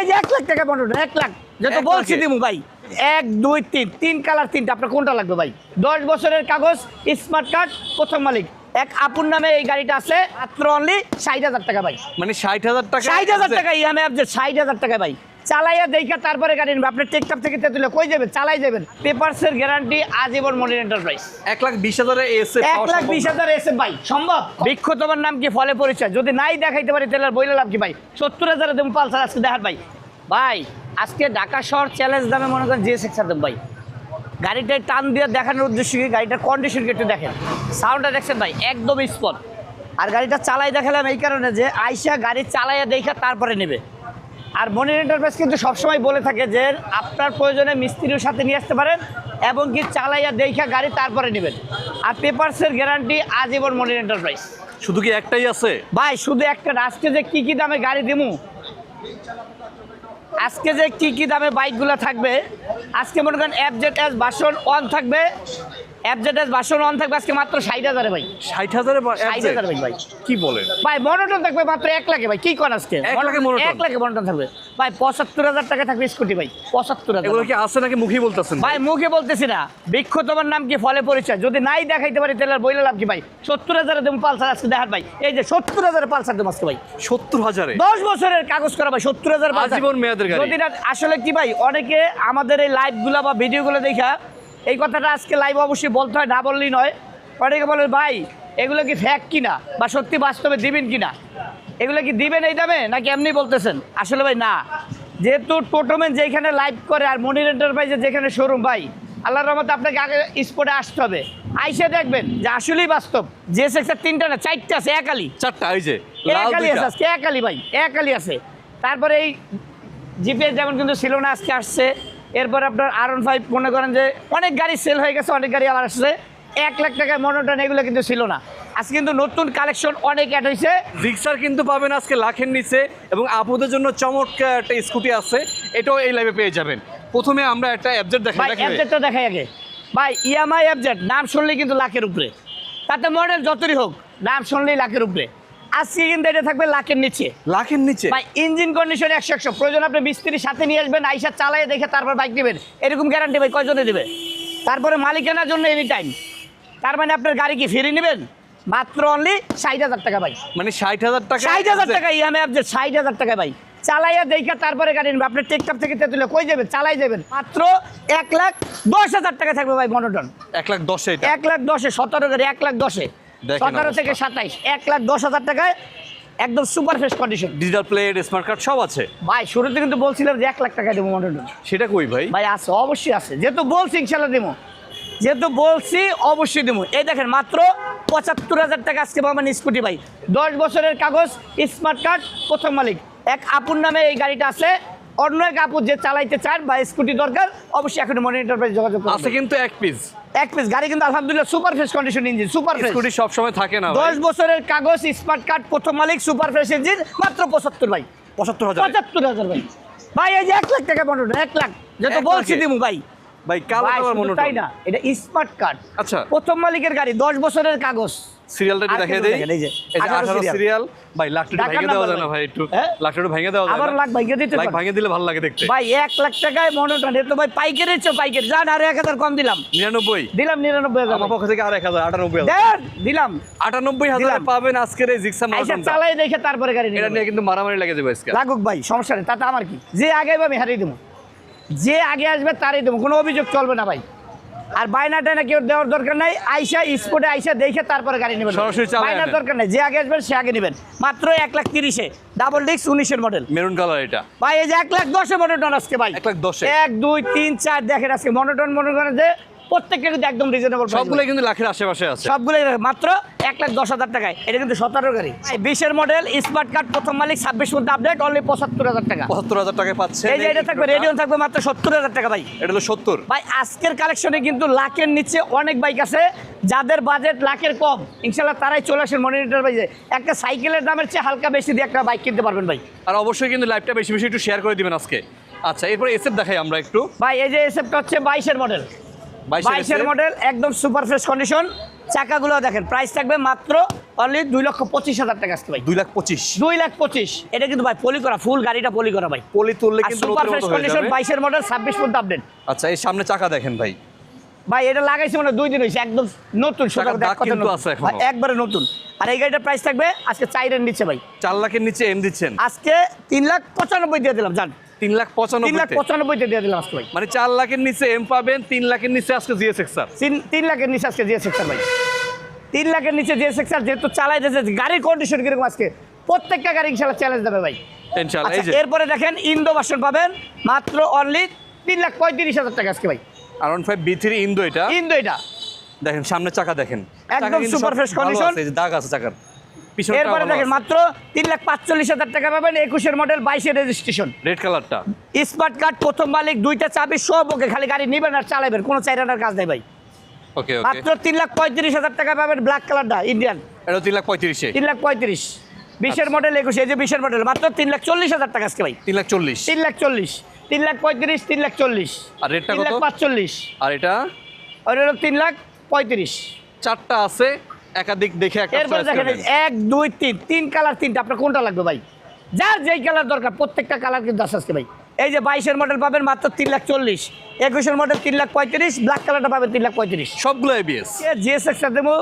এই যে এক লাখ টাকা মনোটন এক লাখ। যত বলছি? দিমু ভাই। এক দুই তিন তিন কালার তিনটা আপনার কোনটা লাগবে ভাই? দশ বছরের কাগজ স্মার্ট কার্ড প্রথম মালিক। এক আপুর নামে এই গাড়িটা আছে মাত্র অনলি ষাট হাজার টাকা ভাই। মানে ষাট হাজার টাকা ষাট হাজার টাকা আপনি ষাট হাজার টাকা ভাই। চালাইয়া দেখা তারপরে গাড়ি নেবে। আপনি টেকটাপ থেকে তেতুলে কই যাবেন? চালাই যাবেন। পেপারসের গ্যারান্টি আজীবন মনির এন্টারপ্রাইজ এক লাখ বিশ হাজারে এসে এক লাখ বিশ হাজার এসে ভাই সম্ভব? বৃক্ষ তোমার নাম কি ফলে পরিচয়? যদি নাই দেখাইতে পারি তাহলে বইলে লাভ কি ভাই? সত্তর হাজারে দেবো পালসার আজকে দেখার ভাই। ভাই আজকে ঢাকা শহর চ্যালেঞ্জ দামে মনে করেন যে সেক্সার দেব ভাই। গাড়িটায় টান দিয়ে দেখানোর উদ্দেশ্য কি? গাড়িটার কন্ডিশন একটু দেখেন। সাউন্ডটা দেখছেন ভাই? একদম স্পট আর গাড়িটা চালাই দেখালাম এই কারণে যে আইসা গাড়ি চালাইয়া দেখা তারপরে নেবে। আর মনির এন্টারপ্রাইজ কিন্তু সবসময় বলে থাকে যে আপনার প্রয়োজনে মিস্ত্রির সাথে নিয়ে আসতে পারেন এবং কি চালাইয়া দেখা গাড়ি তারপরে নেবেন। আর পেপারসের গ্যারান্টি আজীবন মনির এন্টারপ্রাইজ শুধু কি একটাই আছে? ভাই শুধু একটা আজকে যে কি কি দামে গাড়ি দিমু? আজকে যে কি কি দামে বাইকগুলো থাকবে? আজকে মনে করেন F Z S version on থাকবে। এফ বাসন অন থাকবে আজকে মাত্র ষাট হাজারে ভাই। ষাট হাজারে ষাট হাজার ভাই ভাই। কি বলেন? ভাই মনোটন থাকবে মাত্র এক লাখে ভাই। কি কর আজকে? এক লাখে মনোটন? এক লাখে মনোটন থাকবে। ভাই পঁচাত্তর হাজার টাকা থাকবে স্কুটি ভাই। পঁচাত্তর হাজার। এগুলো কি আছে নাকি মুখেই বলতেছেন ভাই? মুখে বলতেছি না। বৃক্ষ তোমার নাম কি? ফলে পরিচয়। যদি নাই দেখাইতে পারি তাহলে বইলে লাভ কি ভাই? সত্তর হাজারে দেবো পালসার আজকে দেখার ভাই। এই যে সত্তর হাজারে পালসার দেবো আজকে ভাই। সত্তর হাজারে? দশ বছরের কাগজ করা ভাই সত্তর হাজার মেয়াদের। যদি আসলে কি ভাই অনেকে আমাদের এই লাইভগুলো বা ভিডিওগুলো দেখা এই কথাটা আজকে লাইভ অবশ্যই বলতে হয় না বললেই নয়। অনেকে বলে ভাই এগুলো কি ফ্যাক কিনা? বা সত্যি বাস্তবে দিবেন কিনা? এগুলো কি দিবেন এই দামে নাকি এমনি বলতেছেন? আসলে ভাই না। যেহেতু টোটোমেন যেখানে লাইভ করে আর মনির এন্টারপ্রাইজের যেখানে শোরুম ভাই আল্লাহর রহমতে আপনাকে আগে স্পটে আসতে হবে। আইসে দেখবেন যে আসলেই বাস্তব। যে সেক্টর তিনটা না চারটে আছে একালি। চারটা যে লাল একালি আছে আজকে একালি ভাই একালি আছে। তারপরে এই জিপিএস যেমন কিন্তু ছিল না আজকে আসছে। এরপর আপনার আর ওয়ান ফাইভ মনে করেন যে অনেক গাড়ি সেল হয়ে গেছে অনেক গাড়ি আবার আসছে। এক লাখ টাকায় মনোটন এগুলো কিন্তু ছিল না। আজকে কিন্তু নতুন কালেকশন অনেক অ্যাড হয়েছে। রিক্সার কিন্তু পাবেন আজকে লাখের নিচে এবং আপুদের জন্য চমৎকার একটা স্কুটি আছে এটাও এই লাইভে পেয়ে যাবেন। প্রথমে আমরা একটা অ্যাবজেক্ট দেখাই ভাই অ্যাবজেটটা দেখাই আগে। ভাই E ইএমআই অ্যাবজেট নাম শুনলেই কিন্তু লাখের উপরে। তাতে মডেল যতই হোক নাম শুনলেই লাখের উপরে। আজকে কিন্তু এটা থাকবে লাখের নিচে। লাখের নিচে? ভাই ইঞ্জিন কন্ডিশন একশো একশো। প্রয়োজন আপনি মিস্ত্রির সাথে নিয়ে আসবেন আইসা চালায় দেখে তারপর বাইক নেবেন। এরকম গ্যারান্টি ভাই কয়জনে দেবে? তারপরে মালিকানার জন্য এনি টাইম তার মানে আপনার গাড়ি কি ফিরে নেবেন? মাত্র অনলি ষাট হাজার টাকা ভাই। মানে ষাট হাজার টাকা ষাট হাজার টাকা ইএমআই আপনি ষাট হাজার টাকা ভাই। চালাইয়া দেখা তারপরে গাড়ি নেবেন। আপনার টেকটাপ থেকে তেতুলে কই যাবেন? চালাই যাবেন। মাত্র এক লাখ দশ হাজার টাকা থাকবে ভাই মনোটন এক লাখ দশে এক লাখ দশে সতেরো গাড়ি এক লাখ দশে। সতেরো থেকে সাতাইশ এক লাখ দশ হাজার টাকায় একদম super fresh condition digital plate smart card সব আছে? ভাই শুরুতে কিন্তু বলছিলাম যে এক লাখ টাকা দেবো মনোটন সেটা কই ভাই? ভাই আছে অবশ্যই আছে। যেহেতু বলছি ইনশাল্লাহ দেবো। যেহেতু বলছি অবশ্যই দেবো। এই দেখেন মাত্র পঁচাত্তর হাজার টাকা আজকে পাবেন স্কুটি ভাই। দশ বছরের কাগজ স্মার্ট কার্ড প্রথম মালিক। এক আপুর নামে এই গাড়িটা আছে। অন্য এক আপু যে চালাইতে চান বা স্কুটি দরকার অবশ্যই এখন মনে এন্টারপ্রাইজ যোগাযোগ আছে কিন্তু এক পিস এক পিস গাড়ি কিন্তু আলহামদুলিল্লাহ super fresh condition engine super fresh scooty সব সময় থাকে না দশ বছরের কাগজ স্মার্ট কার্ড প্রথম মালিক সুপার ফ্রেশ ইঞ্জিন মাত্র পঁচাত্তর ভাই। পঁচাত্তর হাজার। পঁচাত্তর হাজার ভাই। ভাই এই যে এক লাখ টাকা মনোটন এক লাখ। যেটা বলছি? দিমু ভাই। ভাই কালো কালার মনোটন। তাই না এটা স্মার্ট কার্ড। আচ্ছা। প্রথম মালিকের গাড়ি দশ বছরের কাগজ। সিরিয়ালটা একটু দেখিয়ে দেই। এই যে, 18 সিরিয়াল। ভাই লাখটা ভেঙে দেওয়া নাম্বার যায় না ভাই। একটু। হ্যাঁ? লাখটা ভেঙে দেওয়া যায় আবার লাখ ভাইকে দিতে লাখ। ভাঙে দিলে ভালো লাগে দেখতে। ভাই এক লাখ টাকায় মনোটন ভাই পাইকারি চেয়ে পাইকারি। যান আরও এক হাজার কম দিলাম। নিরানব্বই। দিলাম নিরানব্বই হাজার। আমার পক্ষ থেকে আর এক হাজার আটানব্বই হাজার। দেন দিলাম। আটানব্বই হাজার দিলাম। পাবেন আজকের এই জিক্সা মনোটনটা। চালাই দেখে তারপরে গাড়ি এটা নিয়ে নিয়ে কিন্তু মারামারি লেগে যাবে আজকে। লাগুক ভাই সমস্যা নেই। তাতে আমার কি? যে আগে আমি হারিয়ে দেবো। যে আগে আসবে তারই দেবো কোনো অভিযোগ চলবে না ভাই। আর বায়না টাইনা কেউ দেওয়ার দরকার নাই আইসা স্পোর্টে আইসা দেখে তারপরে গাড়ি নেবেন। বাইনার বায়নার দরকার নাই যে আগে আসবেন সে আগে নেবেন। মাত্র এক লাখ তিরিশে ডাবল ডিক্স উনিশের মডেল মেরুন কালার এটা। ভাই এই যে এক লাখ দশে মনোটন আজকে ভাই। এক লাখ দশে। এক দুই তিন চার দেখেন আজকে। মনোটন মনে করেন যে প্রত্যেকটা কিন্তু একদম রিজনেবল সবগুলো কিন্তু লাখের আশেপাশে আছে। সবগুলোই মাত্র এক লাখ দশ হাজার টাকায়। এটা কিন্তু সতেরো গাড়ি। বিশের মডেল স্মার্ট কার্ড প্রথম মালিক ছাব্বিশ মধ্যে আপডেট অনলি পঁচাত্তর হাজার টাকা। পঁচাত্তর হাজার টাকায় পাচ্ছে। এই যে এটা থাকবে রেডিয়ন থাকবে মাত্র সত্তর হাজার টাকা ভাই। এটা হলো সত্তর। ভাই আজকের কালেকশনে কিন্তু লাখের নিচে অনেক বাইক আছে। যাদের বাজেট লাখের কম ইনশাল্লাহ তারাই চলে আসেন মনিটর বাইজে একটা সাইকেলের দামের চেয়ে হালকা বেশি দিয়ে একটা বাইক কিনতে পারবেন ভাই। আর অবশ্যই কিন্তু লাইভটা বেশি বেশি একটু শেয়ার করে দিবেন আজকে। আচ্ছা এরপরে এসএফ দেখাই আমরা একটু। ভাই এই যে এসএফটা হচ্ছে বাইশের মডেল বাইশের মডেল একদম সুপার ফ্রেশ কন্ডিশন চাকাগুলো দেখেন প্রাইস থাকবে মাত্র অনলি দুই লক্ষ পঁচিশ হাজার টাকা আজকে ভাই। দুই লাখ পঁচিশ। দুই লাখ পঁচিশ। এটা কিন্তু ভাই পলি করা ফুল গাড়িটা পলি করা ভাই। পলি তুললে কিন্তু সুপার ফ্রেশ কন্ডিশন বাইশের মডেল ছাব্বিশ পর্যন্ত আপডেট আচ্ছা এই সামনে চাকা দেখেন ভাই। ভাই এটা লাগাইছে মানে দুই দিন হয়েছে একদম নতুন একবারে নতুন। আর এই গাড়িটার প্রাইস থাকবে আজকে চাইরের নিচে ভাই। চার লাখের নিচে এম দিচ্ছেন। আজকে তিন লাখ পঁচানব্বই দিয়ে দিলাম জান। তিন লাখ তিন লাখ পঁচানব্বইতে দিয়ে দিলাম আজকে ভাই। মানে চার লাখের নিচে এম পাবেন তিন লাখের নিচে আজকে জিএস এক্সার তিন লাখের নিচে আজকে জিএস এক্সার ভাই। তিন লাখের নিচে জিএস এক্সার যেহেতু চালাই দিয়েছে গাড়ির কন্ডিশন কীরকম আজকে? প্রত্যেকটা গাড়ি ইনশাল্লাহ চ্যালেঞ্জ দেবে ভাই। ইনশাআল্লাহ এই আচ্ছা এরপরে দেখেন ইন্দো বাসন পাবেন মাত্র অনলি তিন লাখ পঁয়ত্রিশ হাজার টাকা আজকে ভাই। আর one five B three Indo এটা। ইন্দো এটা। দেখেন সামনে চাকা দেখেন। একদম। আছে, এই যে দাগ আছে চাকার। এরপরে দেখেন মাত্র তিন লাখ পাঁচচল্লিশ হাজার টাকা পাবেন একুশের মডেল বাইশের রেজিস্ট্রেশন রেড কালারটা স্মার্ট কার্ড প্রথম মালিক দুইটা চাবি সব ওকে খালি গাড়ি নেবেন আর চালাবেন কোনো চাইরানার কাজ নেই ভাই মাত্র তিন লাখ পঁয়ত্রিশ হাজার টাকা পাবেন ব্ল্যাক কালারটা ইন্ডিয়ান এটা তিন লাখ পঁয়ত্রিশে তিন লাখ পঁয়ত্রিশ বিশের মডেল একুশ এই যে বিশের মডেল মাত্র তিন লাখ চল্লিশ হাজার টাকা আজকে ভাই তিন লাখ চল্লিশ তিন লাখ চল্লিশ তিন লাখ পঁয়ত্রিশ তিন লাখ চল্লিশ আর রেটটা তিন লাখ পাঁচচল্লিশ আর এটা হলো তিন লাখ পঁয়ত্রিশ চারটা আছে একাধিক দেখে এরপরে দেখেন এক দুই তিন তিন কালার তিনটা আপনার কোনটা লাগবে ভাই? যার যেই কালার দরকার প্রত্যেকটা কালার কিন্তু আজকে ভাই। এই যে বাইশের মডেল পাবেন মাত্র তিন লাখ চল্লিশ একুশের মডেল তিন লাখ পঁয়ত্রিশ ব্ল্যাক কালারটা পাবেন তিন লাখ পঁয়ত্রিশ। সবগুলো এবিএস জিএস এক্সটা দেবো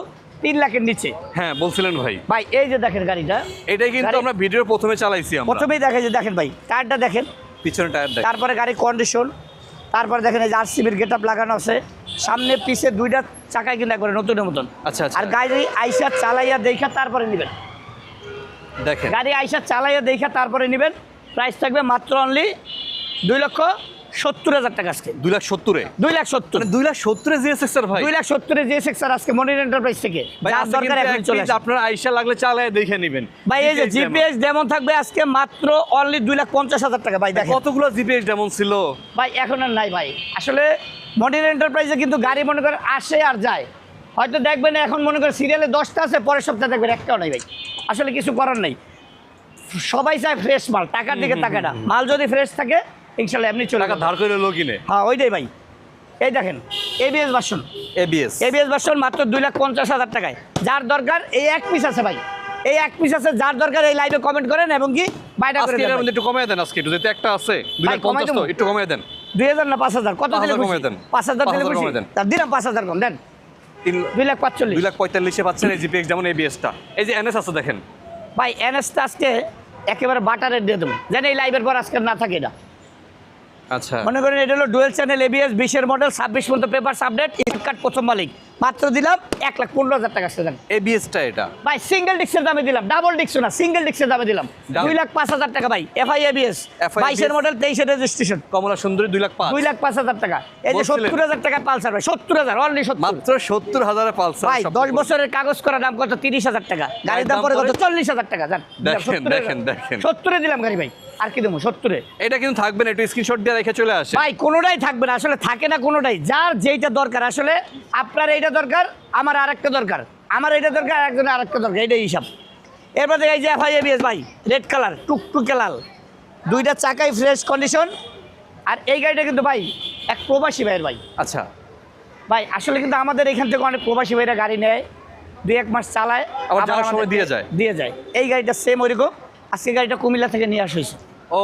তিন লাখের নিচে। হ্যাঁ বলছিলেন ভাই। ভাই এই যে দেখেন গাড়িটা। এটাই কিন্তু আমরা ভিডিও প্রথমে চালাইছি প্রথমেই দেখেন যে দেখেন ভাই টায়ারটা দেখেন। পিছনে টায়ার তারপরে গাড়ির কন্ডিশন তারপরে দেখেন এই যে আরসিবির গেট আপ লাগানো আছে। সামনে পিছে দুইটা চাকায় কিন্তু একবারে নতুনের মতন। আচ্ছা আচ্ছা। আর গাড়ি আইসা চালাইয়া দেখা তারপরে নেবেন। দেখেন। গাড়ি আইসা চালাইয়া দেখা তারপরে নেবেন। প্রাইস থাকবে মাত্র অনলি দুই লক্ষ সত্তর হাজার টাকা আজকে। দুই লাখ সত্তরে? দুই লাখ সত্তর। মানে দুই লাখ সত্তরে জিএস এক্সার ভাই। দুই লাখ সত্তরে যে সেক্সার আজকে মনির এন্টারপ্রাইজ থেকে। ভাই দরকার এখন চলে আপনার আইসা লাগলে চালায় দেখে নেবেন। ভাই এই যে জিপিএস যেমন থাকবে আজকে মাত্র অনলি দুই লাখ পঞ্চাশ হাজার টাকা। ভাই। দেখেন। কতগুলো জিপিএস যেমন ছিল? ভাই এখন আর নাই ভাই। আসলে মডেল এন্টারপ্রাইজে কিন্তু গাড়ি মনে করেন আসে আর যায়। হয়তো দেখবেন এখন মনে করেন সিরিয়ালে দশটা আছে পরের সপ্তাহে দেখবেন একটাও নেই ভাই। আসলে কিছু করার নেই। সবাই চায় ফ্রেশ মাল টাকার দিকে টাকাটা মাল যদি ফ্রেশ থাকে ইনশাল্লাহ এমনি চলে। ধার করে লো কিনে হ্যাঁ ওইটাই ভাই। এই দেখেন ABS version ABS ABS version মাত্র দুই লাখ পঞ্চাশ হাজার টাকায়। যার দরকার এই এক পিস আছে ভাই। এই এক পিস আছে যার দরকার এই লাইভে কমেন্ট করেন এবং কি মধ্যে একটু কমিয়ে দেন আজকে একটু একটা আছে দুই লাখ পঞ্চাশ একটু কমিয়ে দেন। দুই হাজার না পাঁচ হাজার? কত দিলে? পাঁচ হাজার দিলে দিলাম পাঁচ হাজার কম দেন। দুই লাখ দুই লাখ পঁয়তাল্লিশে পাচ্ছেন এই জিপিএক্স যেমন এবিএসটা এই যে এনএস আছে দেখেন। ভাই এনএসটা আজকে একেবারে বাটারের দিয়ে দেবো। যেন এই লাইভের পর আজকে না থাকে এটা। আচ্ছা। মনে করেন এটা হলো ডুয়েল চ্যানেল এবিএস বিশের মডেল ছাব্বিশ পর্যন্ত পেপার আপডেট ফ্লিপকার্ট প্রথম মালিক। মাত্র দিলাম এক লাখ পনেরো হাজার টাকা সেখানে এবিএসটা এটা? ভাই সিঙ্গেল ডিক্সের দামে দিলাম ডাবল ডিক্স না সিঙ্গেল ডিক্সের দামে দিলাম। দুই লাখ পাঁচ হাজার টাকা ভাই এফআই এবিএস বাইশের মডেল তেইশের রেজিস্ট্রেশন কমলা সুন্দরী দুই লাখ পাঁচ। দুই লাখ পাঁচ হাজার টাকা। এই যে সত্তর হাজার টাকা পালসার ভাই সত্তর হাজার অনলি সত্তর। মাত্র সত্তর হাজারে পালসার ভাই দশ বছরের কাগজ করা দাম কত? তিরিশ হাজার টাকা। গাড়ির দাম পরে কত? চল্লিশ হাজার টাকা জান। দেখেন, দেখেন, দেখেন। সত্তরে দিলাম গাড়ি ভাই। আর কি দেবো সত্তরে? এটা কিন্তু থাকবে না একটু স্ক্রিনশট দিয়ে রেখে চলে আসে। ভাই কোনোটাই থাকবে না আসলে থাকে না কোনোটাই। যার যেইটা দরকার আসলে আপনার এইটা দরকার আমার আরেকটা দরকার। আমার এইটা দরকার আরেকজনের আরেকটা দরকার এইটাই হিসাব। এরপর এই যে এফআই এবিএস ভাই রেড কালার টুকটুকে লাল দুইটা চাকাই ফ্রেশ কন্ডিশন আর এই গাড়িটা কিন্তু ভাই এক প্রবাসী ভাইয়ের ভাই। আচ্ছা। ভাই আসলে কিন্তু আমাদের এখান থেকে অনেক প্রবাসী ভাইরা গাড়ি নেয় দুই এক মাস চালায় আবার সময় দিয়ে যায়। দিয়ে যায়। এই গাড়িটা সেম ওইরকম। আজকে গাড়িটা কুমিল্লা থেকে নিয়ে আসা হয়েছে। ও।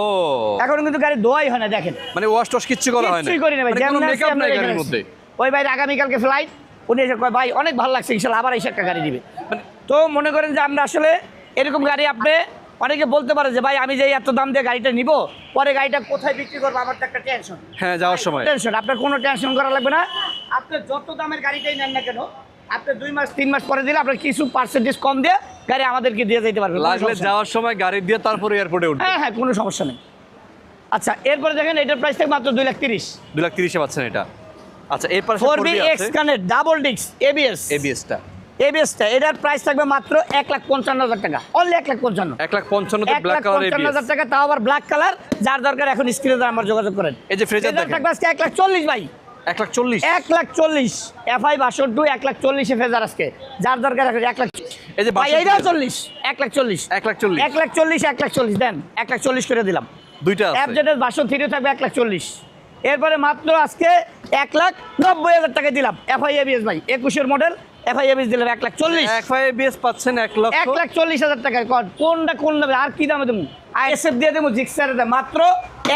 এখন কিন্তু গাড়ি দোয়াই হয় না দেখেন। মানে ওয়াশ টস কিচ্ছু করা হয় না। কিছুই করি না ভাই মানে যেমন মেকআপ নাই গাড়ির মধ্যে। ওই ভাই আগামীকালকে ফ্লাইট উনি এসে কয় ভাই অনেক ভালো লাগছে ইনশাল্লাহ আবার এসে একটা গাড়ি দিবে। মানে তো মনে করেন যে আমরা আসলে এরকম গাড়ি আপনি অনেকে বলতে পারে যে ভাই আমি যে এত দাম দিয়ে গাড়িটা নিব পরে গাড়িটা কোথায় বিক্রি করব আমার তো একটা টেনশন হ্যাঁ যাওয়ার সময়। টেনশন আপনার কোনো টেনশন করা লাগবে না। আপনি যত দামের গাড়িটাই নেন না কেন আপনি দুই মাস তিন মাস পরে দিলে আপনার কিছু পার্সেন্টেজ কম দিয়ে গাড়ি আমাদেরকে দিয়ে যেতে পারবে লাগলে যাওয়ার সময় গাড়ি দিয়ে তারপরে এয়ারপোর্টে উঠবে। হ্যাঁ হ্যাঁ কোনো সমস্যা নেই। আচ্ছা এরপরে দেখেন এটার প্রাইস থেকে মাত্র দুই লাখ তিরিশ। দুই লাখ তিরিশে পাচ্ছেন এটা। আচ্ছা এর এরপর four B X connect double ডিক্স এবিএস এবিএসটা এবিএসটা এটার প্রাইস থাকবে মাত্র এক লাখ পঞ্চান্ন হাজার টাকা। অনলি এক লাখ পঞ্চান্ন। এক লাখ পঞ্চান্ন এক লাখ পঞ্চান্ন হাজার টাকা তাও আবার ব্ল্যাক কালার যার দরকার এখন স্ক্রিনে আমার যোগাযোগ করেন। এই যে ফ্রেজার থাকবে আজকে এক লাখ চল্লিশ ভাই। এক লাখ চল্লিশ এক লাখ চল্লিশ এফআই এক লাখ চল্লিশে ফেজার আজকে যার দরকার এক লাখ এই যে ভাই এইটাও চল্লিশ এক লাখ চল্লিশ এক লাখ চল্লিশ এক লাখ চল্লিশ এক লাখ চল্লিশ দেন এক লাখ চল্লিশ করে দিলাম দুইটা আছে অ্যাপজেটের বাসন থ্রি থাকবে এক লাখ চল্লিশ এরপরে মাত্র আজকে এক লাখ নব্বই হাজার টাকা দিলাম এফআই এবিএস ভাই একুশের মডেল এফআই এবিএস দিলাম এক লাখ চল্লিশ পাচ্ছেন এক লক্ষ এক লাখ চল্লিশ হাজার টাকায় কোনটা কোন দামে আর কি দামে দেবো আইএসএফ দিয়ে দেবো জিক্সারে মাত্র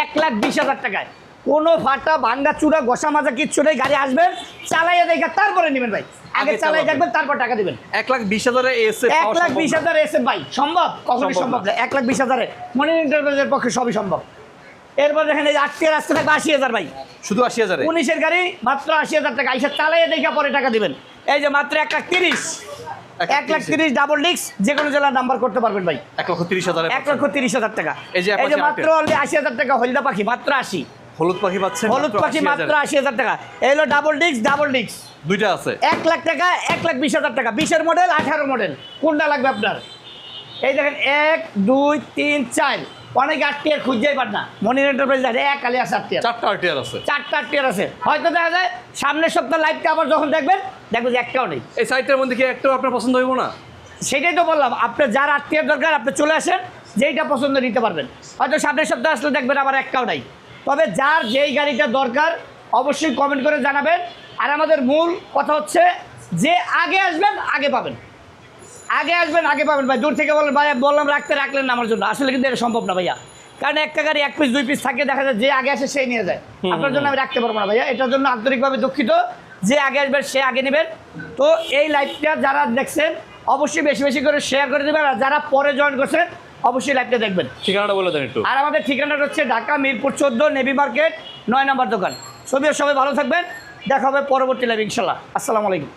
এক লাখ বিশ হাজার টাকায় কোনো ফাটা ভাঙ্গা চূড়া ঘষা মাজা কিচ্ছু নেই গাড়ি আসবেন চালাইয়া দেখা তারপরে নেবেন ভাই। আগে চালাই দেখবেন তারপর টাকা দিবেন। এক লাখ বিশ হাজারে এসে এক লাখ বিশ হাজারে এসে ভাই সম্ভব? কখনোই সম্ভব না। এক লাখ বিশ হাজারে মনি এন্টারপ্রাইজের পক্ষে সবই সম্ভব। এরপর দেখেন এই আটটিয়ার আসতে থাকবে আশি হাজার ভাই। শুধু আশি হাজার? উনিশের গাড়ি মাত্র আশি হাজার টাকা। এসে চালাইয়ে দেখে পরে টাকা দিবেন। এই যে মাত্র এক লাখ তিরিশ। এক লাখ তিরিশে। ডাবল ডিক্স যে কোনো জেলার নাম্বার করতে পারবেন ভাই। এক লক্ষ তিরিশ হাজার এক লক্ষ তিরিশ হাজার টাকা। এই যে এই যে মাত্র আশি হাজার টাকা হলদা পাখি মাত্র আশি। হলুদ পাখি পাচ্ছেন হলুদ পাখি মাত্র আশি হাজার টাকা। এই হলো ডাবল ডিক্স ডাবল ডিক্স দুইটা আছে। এক লাখ টাকা এক লাখ বিশ হাজার টাকা। বিশের মডেল আঠারো মডেল কোনটা লাগবে আপনার? এই দেখেন এক দুই তিন চার। অনেকে আট টিয়ার খুঁজতেই পার না। মনির এন্টারপ্রাইজ আছে এক কালি আছে আট টিয়ার। চারটা আরটিআর আছে। চারটা আট টিয়ার আছে। হয়তো দেখা যায় সামনের সপ্তাহ লাইভটা আবার যখন দেখবেন দেখবেন যে একটাও নেই। এই সাইটটার মধ্যে কি একটাও আপনার পছন্দ হইব না? সেটাই তো বললাম আপনার যার আত্মীয় দরকার আপনি চলে আসেন যেইটা পছন্দ নিতে পারবেন। হয়তো সামনের সপ্তাহে আসলে দেখবেন আবার একটাও নাই। তবে যার যেই গাড়িটা দরকার অবশ্যই কমেন্ট করে জানাবেন। আর আমাদের মূল কথা হচ্ছে যে আগে আসবেন আগে পাবেন। আগে আসবেন আগে পাবেন। ভাই দূর থেকে বলেন ভাই বললাম রাখতে রাখলেন না আমার জন্য। আসলে কিন্তু এটা সম্ভব না ভাইয়া। কারণ একটা গাড়ি এক পিস দুই পিস থাকে দেখা যায় যে আগে আসে সেই নিয়ে যায়। আপনার জন্য আমি রাখতে পারব না ভাইয়া। এটার জন্য আন্তরিকভাবে দুঃখিত যে আগে আসবেন সে আগে নেবেন। তো এই লাইভটা যারা দেখছেন অবশ্যই বেশি বেশি করে শেয়ার করে দেবেন। আর যারা পরে জয়েন করছেন অবশ্যই লাইভটা দেখবেন। ঠিকানাটা বলে দেন একটু। আর আমাদের ঠিকানাটা হচ্ছে ঢাকা মিরপুর চোদ্দ নেভি মার্কেট নয় নম্বর দোকান। সবই সবাই ভালো থাকবেন। দেখা হবে পরবর্তী লাইভ ইনশাল্লাহ আসসালামু আলাইকুম।